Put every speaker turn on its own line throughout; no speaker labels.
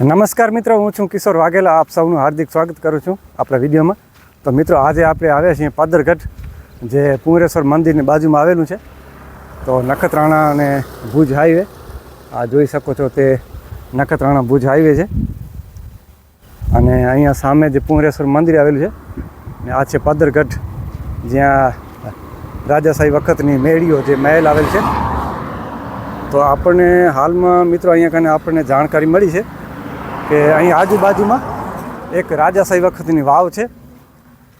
નમસ્કાર મિત્રો, હું છું કિશોર વાઘેલા. આપ સૌનું હાર્દિક સ્વાગત કરું છું આપણા વિડીયોમાં. તો મિત્રો, આજે આપણે આવ્યા છીએ પાદરગઢ, જે પુંગરેશ્વર મંદિરની બાજુમાં આવેલું છે. તો નખત્રાણા અને ભુજ હાઈવે, આ જોઈ શકો છો તે નખત્રાણા ભુજ હાઈવે છે. અને અહીંયા સામે જે પુંગરેશ્વર મંદિર આવેલું છે, ને આ છે પાદરગઢ, જ્યાં રાજાશાહી વખતની મેળીઓ જે મહેલ આવેલ છે. તો આપણને હાલમાં મિત્રો, અહીંયા કને આપણને જાણકારી મળી છે કે અહીં આજુબાજુમાં એક રાજાશાહી વખતની વાવ છે.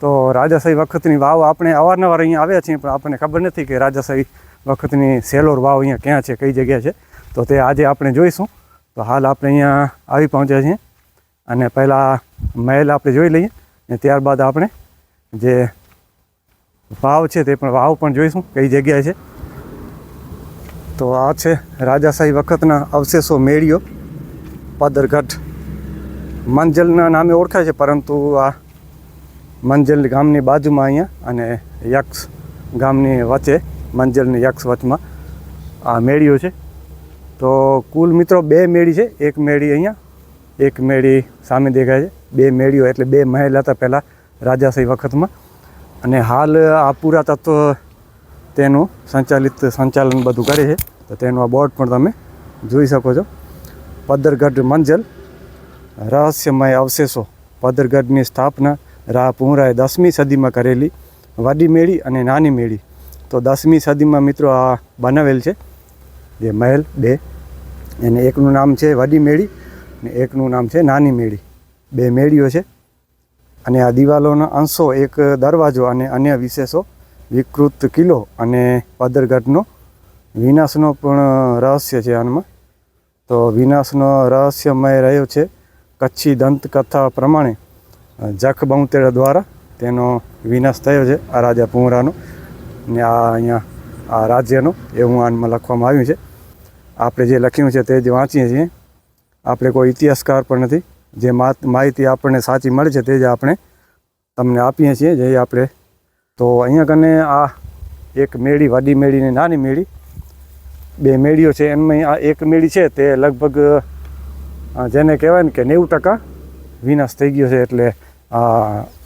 તો રાજાશાહી વખતની વાવ આપણે અવારનવાર અહીંયા આવ્યા છીએ, પણ આપણને ખબર નથી કે રાજાશાહી વખતની સેલોર વાવ અહીંયા ક્યાં છે, કઈ જગ્યાએ છે. તો તે આજે આપણે જોઈશું. તો હાલ આપણે અહીંયા આવી પહોંચ્યા છીએ અને પહેલાં મહેલ આપણે જોઈ લઈએ ને ત્યારબાદ આપણે જે વાવ છે તે પણ વાવ પણ જોઈશું, કઈ જગ્યાએ છે. તો આ છે રાજાશાહી વખતના અવશેષો મેળીઓ. પાદરગઢ મંજલના નામે ઓળખાય છે, પરંતુ આ મંજલ ગામની બાજુમાં અહીંયા અને યક્ષ ગામની વચ્ચે, મંજલની યક્ષ વચમાં આ મેળીઓ છે. તો કુલ મિત્રો બે મેળી છે, એક મેળી અહીંયા, એક મેળી સામે દેખાય છે. બે મેળીઓ એટલે બે મહેલ હતા પહેલાં રાજાશાહી વખતમાં. અને હાલ આ પુરાતત્વ તેનું સંચાલિત સંચાલન બધું કરે છે. તો તેનું આ બોર્ડ પણ તમે જોઈ શકો છો. પદરગઢ મંજલ. રહસ્યમય અવશેષો. પદરગઢની સ્થાપના રા પુંરાએ દસમી સદીમાં કરેલી. વડી મેળી અને નાની મેળી. તો દસમી સદીમાં મિત્રો આ બનાવેલ છે. જે મહેલ, બે. અને એકનું નામ છે વડી મેળી અને એકનું નામ છે નાની મેળી. બે મેળીઓ છે. અને આ દિવાલોના અંશો એક દરવાજો અને અન્ય વિશેષો. વિકૃત કિલ્લો અને પદરગઢનો વિનાશનો પણ રહસ્ય છે આનમાં તો વિનાશનો રહસ્યમય રહ્યો છે. કચ્છી દંતકથા પ્રમાણે જખ બહુતેડા દ્વારા તેનો વિનાશ થયો છે આ રાજા પુંરાનો ને આ અહીંયા, આ રાજ્યનો, એવું આનમાં લખવામાં આવ્યું છે. આપણે જે લખ્યું છે તે જ વાંચીએ છીએ. આપણે કોઈ ઇતિહાસકાર પણ નથી. જે માહિતી આપણને સાચી મળે છે તે જ આપણે તમને આપીએ છીએ. જે આપણે, તો અહીંયા કને આ એક મેળી, વાડી મેળી ને નાની મેળી બે મેળીઓ છે એમાં આ એક મેળી છે, તે લગભગ જેને કહેવાય ને કે નેવું ટકા વિનાશ થઈ ગયો છે એટલે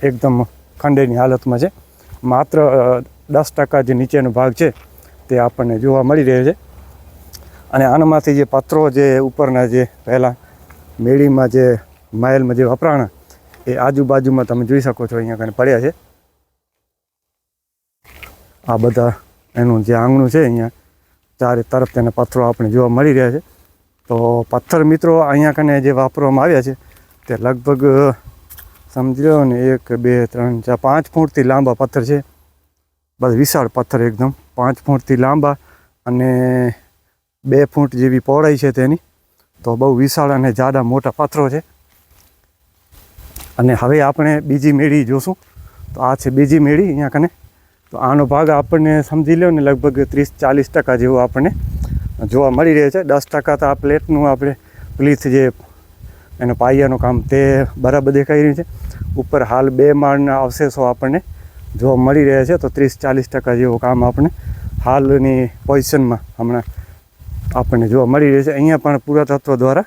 એકદમ ખંડેની હાલતમાં છે. માત્ર દસ ટકા જે નીચેનો ભાગ છે, તે આપણને જોવા મળી રહ્યો છે. અને આનામાંથી જે પાત્રો જે ઉપરના જે પહેલાં મેળીમાં જે માઇલમાં જે વપરાણા, એ આજુબાજુમાં તમે જોઈ શકો છો, અહીંયા કને પડ્યા છે. આ બધા એનું જે આંગણું છે, અહીંયા ચારે તરફ તેના પથ્થરો આપણે જોવા મળી રહ્યા છે. તો પથ્થર મિત્રો અહીંયા કને જે વાપરવામાં આવ્યા છે, તે લગભગ સમજી લો ને, એક, બે, ત્રણ, ચાર, પાંચ ફૂટથી લાંબા પથ્થર છે. બસ વિશાળ પથ્થર એકદમ. પાંચ ફૂટથી લાંબા અને બે ફૂટ જેવી પહોળાઈ છે તેની. તો બહુ વિશાળ અને જાડા મોટા પથ્થરો છે. અને હવે આપણે બીજી મેળી જોશું. તો આ છે બીજી મેળી, અહીંયા કને તો આનો ભાગ આપણને સમજી લો ને લગભગ ત્રીસ ચાલીસ ટકા જેવો આપણને જોવા મળી રહે છે. દસ ટકા તો આ પ્લેટનું આપણે પ્લીથ જે એનો પાયાનું કામ તે બરાબર દેખાઈ રહ્યું છે. ઉપર હાલ બે માળના અવશેષો આપણને જોવા મળી રહ્યા છે. તો ત્રીસ ચાલીસ ટકા જેવું કામ આપણે હાલની પોઝિશનમાં હમણાં આપણને જોવા મળી રહ્યું છે. અહીંયા પણ પુરાતત્વ દ્વારા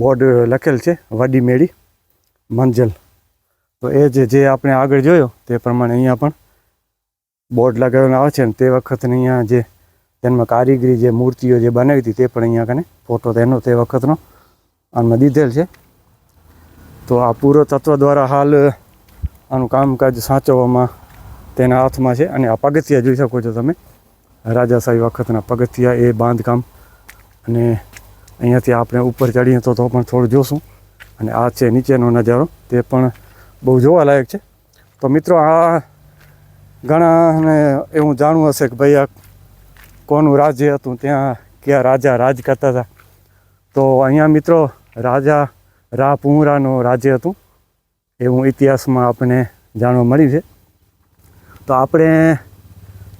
બોર્ડ લખેલ છે વડી મેળી મંજલ. તો એ જે જે આપણે આગળ જોયો તે પ્રમાણે અહીંયા પણ બોર્ડ લગાવવામાં આવે છે ને તે વખતની અહીંયા જે તેમાં કારીગરી જે મૂર્તિઓ જે બનાવી હતી તે પણ અહીંયા કને ફોટો તેનો તે વખતનો આમાં દીધેલ છે. તો આ પૂરો દ્વારા હાલ આનું કામકાજ સાચવવામાં તેના હાથમાં છે અને આ પગથિયા જોઈ શકો છો તમે. રાજાશાહી વખતના પગથિયા એ બાંધકામ અને અહીંયાથી આપણે ઉપર ચડીએ તો તો પણ થોડું જોશું. અને આ છે નીચેનો નજારો તે પણ બહુ જોવાલાયક છે. તો મિત્રો આ ઘણાને એવું જાણવું હશે કે ભાઈ આ કોનું રાજ્ય હતું, ત્યાં કયા રાજા રાજ કરતા હતા. તો અહીંયા મિત્રો, રાજા રા પુંરાનું રાજ્ય હતું. એવું ઇતિહાસમાં આપણને જાણવા મળ્યું છે. તો આપણે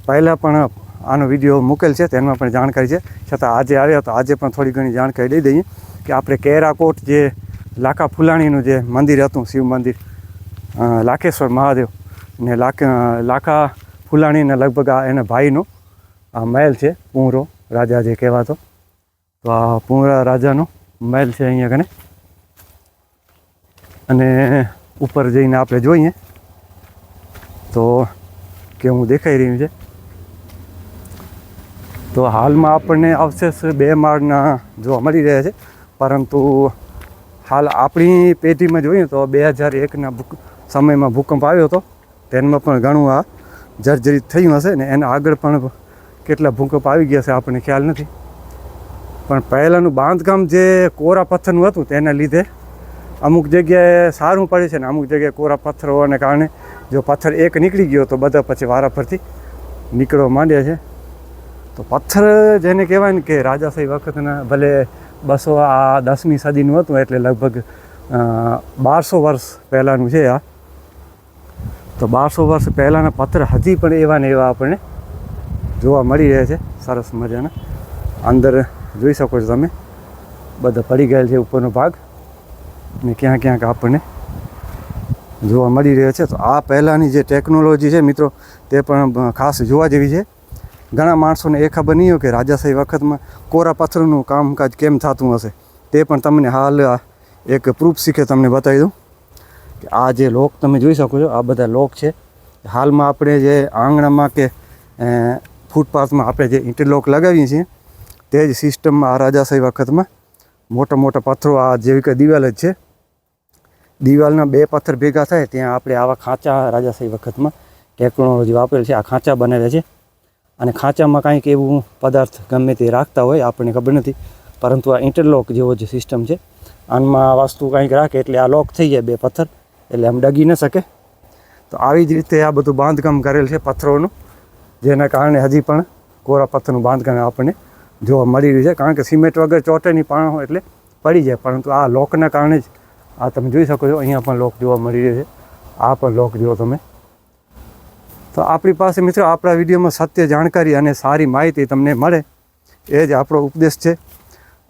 પહેલાં પણ આનો વીડિયો મૂકેલ છે, તેમાં પણ જાણકારી છે. છતાં આજે આવ્યા તો આજે પણ થોડી ઘણી જાણકારી દઈ દઈએ કે આપણે કેરાકોટ જે લાખા ફુલાણીનું જે મંદિર હતું, શિવ મંદિર લાખેશ્વર મહાદેવ ને લાખ લાખા ફૂલાણીને લગભગ આ એના ભાઈનો આ મહેલ છે, પૂંરો રાજા જે કહેવાતો. તો આ પૂંરા રાજાનો મહેલ છે અહીંયા કને. અને ઉપર જઈને આપણે જોઈએ. તો કેવું દેખાઈ રહ્યું છે. તો હાલમાં આપણને અવશેષ બે માળના જોવા મળી રહ્યા છે. પરંતુ હાલ આપણી પેઢીમાં જોઈએ તો બે હજાર એકના ભૂક સમયમાં ભૂકંપ આવ્યો હતો. તેમાં પણ ઘણું આ જર્જરિત થયું હશે ને એના આગળ પણ કેટલા ભૂકંપ આવી ગયા છે આપણને ખ્યાલ નથી. પણ પહેલાંનું બાંધકામ જે કોરા પથ્થરનું હતું તેના લીધે અમુક જગ્યાએ સારું પડે છે ને અમુક જગ્યાએ કોરા પથ્થર હોવાને કારણે જો પથ્થર એક નીકળી ગયો તો બધા પછી વારા ફરતી નીકળવા માંડ્યા છે. તો પથ્થર જેને કહેવાય ને કે રાજાશાહી વખતના ભલે બસો આ દસમી સદીનું હતું એટલે લગભગ બારસો વર્ષ પહેલાંનું છે આ. તો બારસો વર્ષ પહેલાંના પથ્થર હજી પણ એવા ને એવા આપણને જોવા મળી રહ્યા છે. સરસ મજાના. અંદર જોઈ શકો છો તમે. બધા પડી ગયેલ છે ઉપરનો ભાગ. ને ક્યાં ક્યાંક આપણને જોવા મળી રહ્યો છે. તો આ પહેલાંની જે ટેકનોલોજી છે મિત્રો, તે પણ ખાસ જોવા જેવી છે. ઘણા માણસોને એ ખબર નહીં હોય કે રાજાશાહી વખતમાં કોરા પથ્થરનું કામકાજ કેમ થતું હશે? તે પણ તમને હાલ એક પ્રૂફ શીખે તમને બતાવી દઉં. કે આ જે લોક તમે જોઈ શકો છો, આ બધા લોક છે. હાલમાં આપણે જે આંગણામાં કે ફૂટપાથમાં આપણે જે ઇન્ટરલોક લગાવીએ છીએ, તે જ સિસ્ટમમાં આ રાજાશાહી વખતમાં મોટા મોટા પથ્થરો, આ જેવી કે દિવાલ જ છે. દિવાલના બે પથ્થર ભેગા થાય, ત્યાં આપણે આવા ખાંચા રાજાશાહી વખતમાં ટેકનોલોજી વાપરેલ છે, આ ખાંચા બનાવ્યા છે. અને ખાંચામાં કાંઈક એવું પદાર્થ ગમે તે રાખતા હોય, આપણને ખબર નથી, પરંતુ આ ઇન્ટરલોક જેવો જે સિસ્ટમ છે. આનમાં આ વસ્તુ કાંઈક રાખે એટલે આ લોક થઈ જાય બે પથ્થર. એટલે આમ ડગી ન શકે. તો આવી જ રીતે આ બધું બાંધકામ કરેલ છે પથ્થરોનું, જેના કારણે હજી પણ કોરા પથ્થરનું બાંધકામ આપણને જોવા મળી રહ્યું છે. કારણ કે સિમેન્ટ વગર ચોટેની પાણ હોય એટલે પડી જાય. પરંતુ આ લોકના કારણે જ આ તમે જોઈ શકો છો, અહીંયા પણ લોક જોવા મળી રહ્યો છે. આ પણ લોક જુઓ તમે. તો આપણી પાસે મિત્રો આપણા વિડીયોમાં સત્ય જાણકારી અને સારી માહિતી તમને મળે, એ જ આપણો ઉપદેશ છે.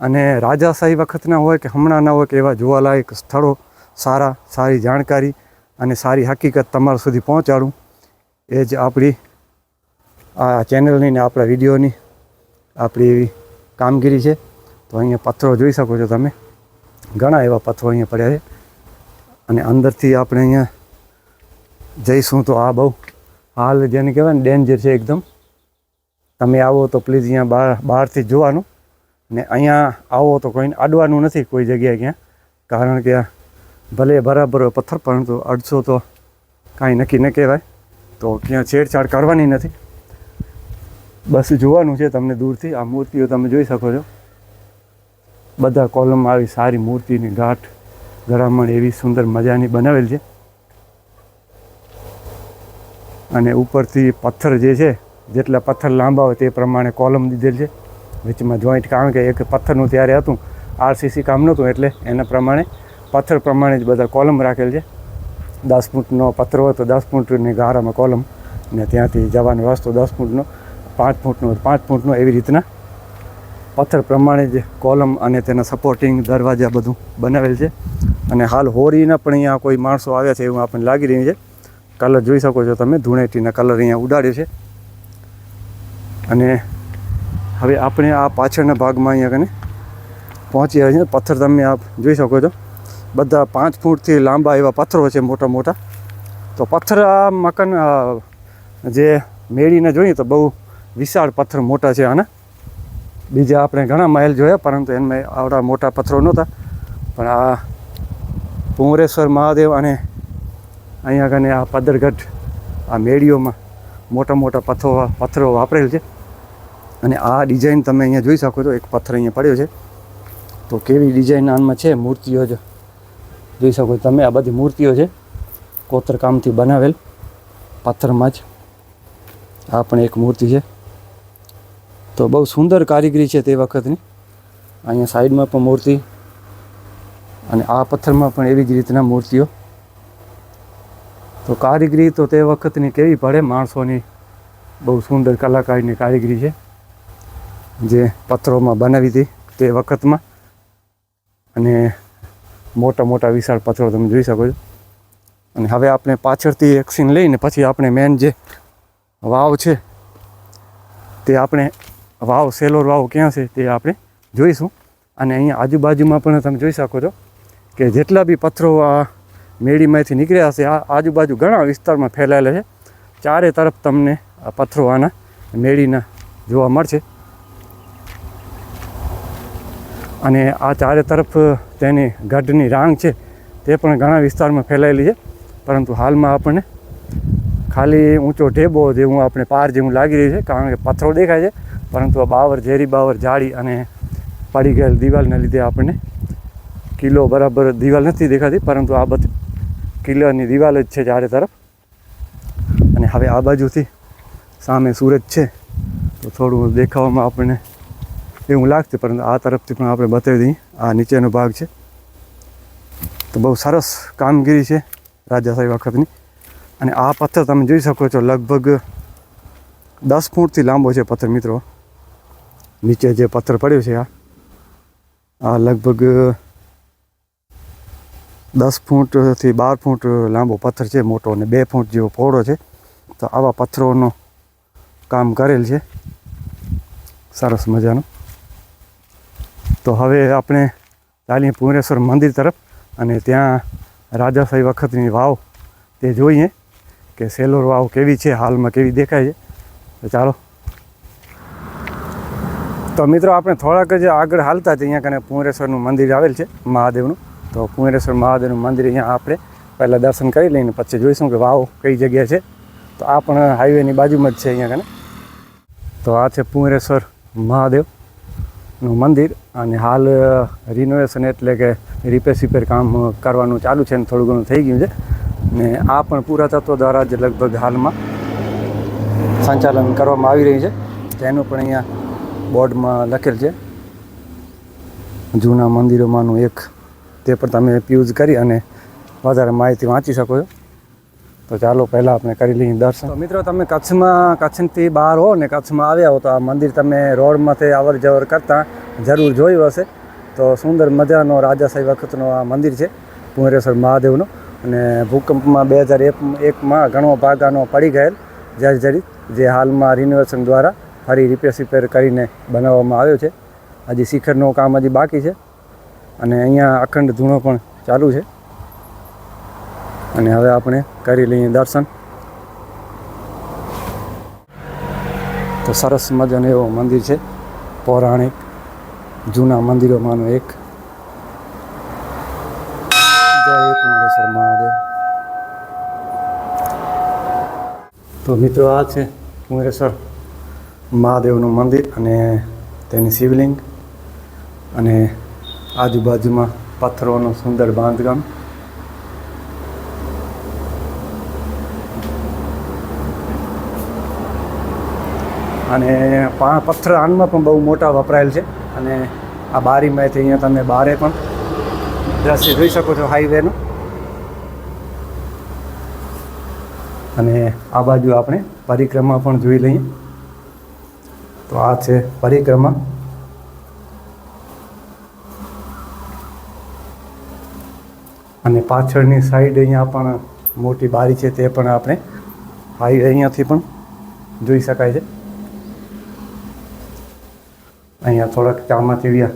અને રાજાશાહી વખતના હોય કે હમણાંના હોય કે એવા જોવાલાયક સ્થળો સારા, સારી જાણકારી અને સારી હકીકત તમારા સુધી પહોંચાડું. એ જ આપણી આ ચેનલની ને આપણા વિડીયોની આપણી એવી કામગીરી છે. તો અહીંયા પથ્થરો જોઈ શકો છો તમે. ઘણા એવા પથ્થરો અહીંયા પડ્યા છે. અને અંદરથી આપણે અહીંયા જઈશું તો આ બહુ હાલ જેને કહેવાય ને ડેન્જર છે એકદમ. તમે આવો તો પ્લીઝ અહીંયા બહાર, બહારથી જોવાનું. ને અહીંયા આવો તો કોઈને અડવાનું નથી કોઈ જગ્યાએ ક્યાં. કારણ કે આ ભલે બરાબર પથ્થર, પરંતુ અડસો તો કાંઈ નક્કી ન કહેવાય. તો ક્યાં છેડછાડ કરવાની નથી. બસ જોવાનું છે તમને દૂરથી. આ મૂર્તિઓ તમે જોઈ શકો છો. બધા કોલમમાં આવી સારી મૂર્તિની ગાંઠ ગળામણ એવી સુંદર મજાની બનાવેલ છે. અને ઉપરથી પથ્થર જે છે, જેટલા પથ્થર લાંબા હોય તે પ્રમાણે કોલમ દીધેલ છે. વચમાં જોઈન્ટ, કારણ કે એક પથ્થરનું ત્યારે હતું, આરસીસી કામ નહોતું એટલે એના પ્રમાણે પથ્થર પ્રમાણે જ બધા કોલમ રાખેલ છે. દસ ફૂટનો પથ્થર હોય તો દસ ફૂટની ગારામાં કોલમ ને ત્યાંથી જવાનો રસ્તો દસ ફૂટનો, પાંચ ફૂટનો પાંચ ફૂટનો એવી રીતના. પથ્થર પ્રમાણે જ કોલમ અને તેના સપોર્ટિંગ દરવાજા બધું બનાવેલ છે. અને હાલ હોરીના પણ અહીંયા કોઈ માણસો આવ્યા છે એવું આપણને લાગી રહ્યું છે. કલર જોઈ શકો છો તમે, ધૂણેટીના કલર અહીંયા ઉડાડ્યો છે. અને હવે આપણે આ પાછળના ભાગમાં અહીંયા કને પહોંચી આવ્યા છે પથ્થર તમે આપ જોઈ શકો છો. બધા પાંચ ફૂટથી લાંબા એવા પથ્થરો છે મોટા મોટા. તો પથ્થર આ મકાન જે મેળીને જોઈએ તો બહુ વિશાળ પથ્થર મોટા છે આના. બીજા આપણે ઘણા માઇલ જોયા, પરંતુ એમાં આવડા મોટા પથ્થરો નહોતા. પણ આ પુંરેશ્વર મહાદેવ અને અહીંયા કને આ પદરગઢ, આ મેળીઓમાં મોટા મોટા પથ્થરો પથ્થરો વાપરેલ છે. અને આ ડિઝાઇન તમે અહીંયા જોઈ શકો છો, એક પથ્થર અહીંયા પડ્યો છે. તો કેવી ડિઝાઇન આનમાં છે, મૂર્તિઓ જ જોઈ શકો તમે આ બધી મૂર્તિઓ છે. કોતરકામથી બનાવેલ પથ્થરમાં જ આ પણ એક મૂર્તિ છે. તો બહુ સુંદર કારીગરી છે તે વખતની. અહીંયા સાઈડમાં પણ મૂર્તિ અને આ પથ્થરમાં પણ એવી જ રીતના મૂર્તિઓ. તો કારીગરી તો તે વખતની કેવી પડે? માણસોની બહુ સુંદર કલાકારીની કારીગરી છે. જે પથ્થરોમાં બનાવી હતી તે વખતમાં. અને મોટા મોટા વિશાળ પથ્થરો તમે જોઈ શકો છો. અને હવે આપણે પાછળથી એક સીન લઈને પછી આપણે મેન જે વાવ છે, તે આપણે વાવ સેલોર વાવ ક્યાં છે તે આપણે જોઈશું. અને અહીંયા આજુબાજુમાં પણ તમે જોઈ શકો છો કે જેટલા બી પથ્થરો આ મેળીમાંથી નીકળ્યા હશે, આ આજુબાજુ ઘણા વિસ્તારમાં ફેલાયેલા છે. ચારે તરફ તમને આ પથ્થરો આના મેળીના જોવા મળશે. અને આ ચારે તરફ તેની ગઢની રાંગ છે, તે પણ ઘણા વિસ્તારમાં ફેલાયેલી છે. પરંતુ હાલમાં આપણને ખાલી ઊંચો ઢેબો જેવું આપણે પાર જેવું લાગી રહ્યું છે, કારણ કે પથ્થરો દેખાય છે. પરંતુ આ બાવર, ઝેરી બાવર જાળી અને પડી ગયેલ દિવાલને લીધે આપણને કિલ્લો બરાબર દિવાલ નથી દેખાતી, પરંતુ આ બધી કિલ્લાની દિવાલ જ છે ચારે તરફ. અને હવે આ બાજુથી સામે સૂરજ છે, તો થોડું દેખાવામાં આપણને એવું લાગતું પરંતુ આ તરફથી પણ આપણે બતાવી દઈએ. આ નીચેનો ભાગ છે. તો બહુ સરસ કામગીરી છે રાજા સાહેબ વખતની. અને આ પથ્થર તમે જોઈ શકો છો, લગભગ દસ ફૂટથી લાંબો છે પથ્થર મિત્રો. નીચે જે પથ્થર પડ્યો છે આ આ લગભગ દસ ફૂટથી બાર ફૂટ લાંબો પથ્થર છે મોટો અને બે ફૂટ જેવો પહોળો છે. તો આવા પથ્થરોનો કામ કરેલ છે. સરસ મજાનું. તો હવે આપણે ચાલીએ પુરેશ્વર મંદિર તરફ અને ત્યાં રાજાશાહી વખતની વાવ તે જોઈએ કે સેલોર વાવ કેવી છે, હાલમાં કેવી દેખાય છે. તો ચાલો. તો મિત્રો, આપણે થોડાક જ આગળ હાલતા જ અહીંયા કને પુંગરેશ્વરનું મંદિર આવેલ છે, મહાદેવનું. તો પુંગરેશ્વર મહાદેવનું મંદિર અહીંયા આપણે પહેલાં દર્શન કરી લઈને પછી જોઈશું કે વાવ કઈ જગ્યા છે. તો આ પણ હાઈવેની બાજુમાં જ છે અહીંયા કને. તો આ છે પુંગરેશ્વર મહાદેવનું મંદિર અને હાલ રિનોવેશન એટલે કે રિપેર સિપેર કામ કરવાનું ચાલુ છે ને થોડું ઘણું થઈ ગયું છે. ને આ પણ પુરાતત્વ દ્વારા જ લગભગ હાલમાં સંચાલન કરવામાં આવી રહ્યું છે. તેનું પણ અહીંયા બોર્ડમાં લખેલ છે. જૂના મંદિરોમાંનું એક, તે પણ તમે યુઝ કરી અને વધારે માહિતી વાંચી શકો છો. તો ચાલો પહેલાં આપણે કરી લઈએ દર્શન. મિત્રો, તમે કચ્છમાં, કચ્છથી બહાર હો ને, કચ્છમાં આવ્યા હો, તો આ મંદિર તમે રોડમાંથી અવર જવર કરતાં જરૂર જોયું હશે. તો સુંદર મજાનો રાજાશાહી વખતનો આ મંદિર છે પુંગરેશ્વર મહાદેવનો. અને ભૂકંપમાં બે હજાર એક, એકમાં ઘણો ભાગ આનો પડી ગયેલ જર્જરી જે હાલમાં રિનોવેશન દ્વારા ફરી રિપેર સિપેર કરીને બનાવવામાં આવ્યો છે. હજી શિખરનું કામ હજી બાકી છે. અને અહીંયા અખંડ ધૂણો પણ ચાલુ છે. અને હવે આપણે કરી લઈએ દર્શન. તો સરસ મજાનો એવો મંદિર છે. પૌરાણિક જૂના મંદિરોમાંનું એક. તો મિત્રો આ છે કુંગરેશ્વર મહાદેવનું મંદિર અને તેની શિવલિંગ અને આજુબાજુમાં પથ્થરોનું સુંદર બાંધકામ. અને પથ્થર આનમાં પણ બહુ મોટા વપરાયેલ છે. અને આ બારીમાંથી અહીંયા તમે બારે પણ દ્રશ્ય જોઈ શકો છો હાઈવેનું. અને આ બાજુ આપણે પરિક્રમા પણ જોઈ લઈએ. તો આ છે પરિક્રમા. અને પાછળની સાઈડ અહીંયા પણ મોટી બારી છે તે પણ આપણે હાઈવે અહીંયાથી પણ જોઈ શકાય છે. અહીંયા થોડાક ચામાંથી વ્યા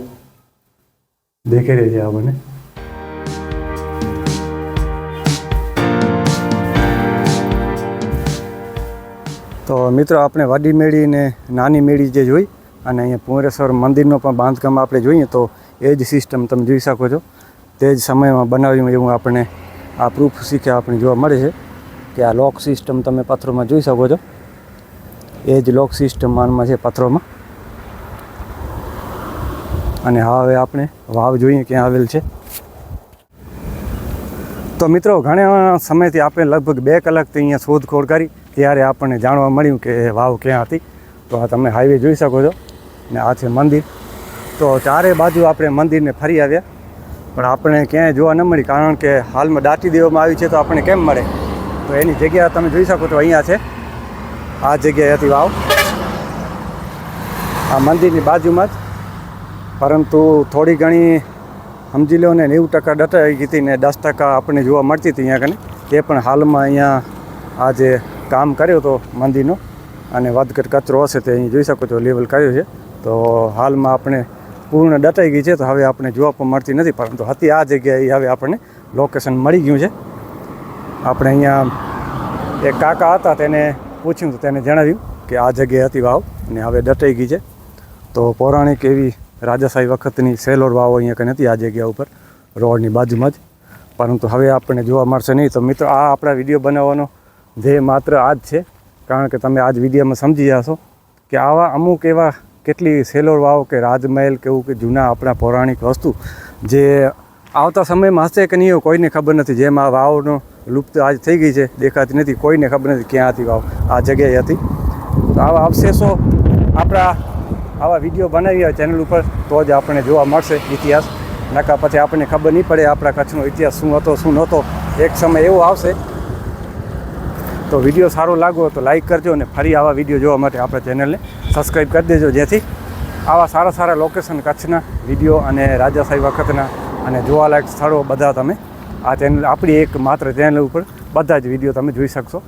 દેખાઈ રહી છે આપણને તો મિત્રો, આપણે વાડી મેળી ને નાની મેળી જે જોઈ અને અહીંયા પુંરેશ્વર મંદિરનો પણ બાંધકામ આપણે જોઈએ તો એ જ સિસ્ટમ તમે જોઈ શકો છો. તે જ સમયમાં બનાવ્યું એવું આપણને આ પ્રૂફ શીખ્યા આપણે જોવા મળે છે કે આ લોક સિસ્ટમ તમે પથ્થરોમાં જોઈ શકો છો. એ જ લોક સિસ્ટમ માનમાં છે પથ્થરોમાં. અને હવે આપણે વાવ જોઈએ ક્યાં આવેલ છે. તો મિત્રો, ઘણા સમયથી આપણે લગભગ બે કલાકથી અહીંયા શોધખોળ કરી, ત્યારે આપણને જાણવા મળ્યું કે વાવ ક્યાં હતી. તો આ તમે હાઈવે જોઈ શકો છો. ને આ છે મંદિર. તો ચારે બાજુ આપણે મંદિરને ફરી આવ્યા. પણ આપણે ક્યાંય જોવા ન મળી, કારણ કે હાલમાં દાટી દેવામાં આવી છે, તો આપણને કેમ મળે? તો એની જગ્યા તમે જોઈ શકો છો અહીંયા છે. આ જગ્યાએ હતી વાવ. આ મંદિરની બાજુમાં જ પરંતુ થોડી ઘણી સમજી લો ને નેવું ટકા દટાઈ ગઈ હતી ને દસ ટકા આપણને જોવા મળતી હતી અહીંયા કને. તે પણ હાલમાં અહીંયા આ જે કામ કર્યો હતો મંદિરનો અને વધઘટ કચરો હશે તે અહીં જોઈ શકો છો, લેવલ કર્યો છે. તો હાલમાં આપણે પૂર્ણ દટાઈ ગઈ છે, તો હવે આપણે જોવા પણ મળતી નથી, પરંતુ હતી આ જગ્યાએ હવે આપણને લોકેશન મળી ગયું છે. આપણે અહીંયા એક કાકા હતા તેને પૂછ્યું તો તેને જણાવ્યું કે આ જગ્યાએ હતી વાવ અને હવે ડટાઈ ગઈ છે. તો પૌરાણિક એવી રાજાશાહી વખતની સેલોર વાવ અહીંયા કંઈ નથી, આ જગ્યા ઉપર, રોડની બાજુમાં જ. પરંતુ હવે આપણને જોવા મળશે નહીં. તો મિત્રો, આ આપણા વીડિયો બનાવવાનો ધ્યેય માત્ર આ જ છે. કારણ કે તમે આજ વિડીયોમાં સમજી જશો કે આવા અમુક એવા કેટલી સેલોર વાવ કે રાજમહેલ કે એવું કે જૂના આપણા પૌરાણિક વસ્તુ જે આવતા સમયમાં હશે કે નહીં કોઈને ખબર નથી. જેમ આ વાવનો લુપ્ત આજ થઈ ગઈ છે, દેખાતી નથી, કોઈને ખબર નથી ક્યાં હતી વાવ. આ જગ્યાએ હતી તો આવા અવશેષો આપણા આવા વીડિયો બનાવી હોય ચેનલ ઉપર, તો જ આપણને જોવા મળશે ઇતિહાસ. નકા પછી આપણને ખબર નહીં પડે આપણા કચ્છનો ઇતિહાસ શું હતો, શું નહોતો. એક સમય એવો આવશે. તો વીડિયો સારો લાગો તો લાઈક કરજો અને ફરી આવા વીડિયો જોવા માટે આપણા ચેનલને સબસ્ક્રાઈબ કરી દેજો. જેથી આવા સારા સારા લોકેશન કચ્છના વીડિયો અને રાજાશાહી વખતના અને જોવાલાયક સ્થળો બધા તમે આ ચેનલ આપણી એક માત્ર ચેનલ ઉપર બધા જ વીડિયો તમે જોઈ શકશો.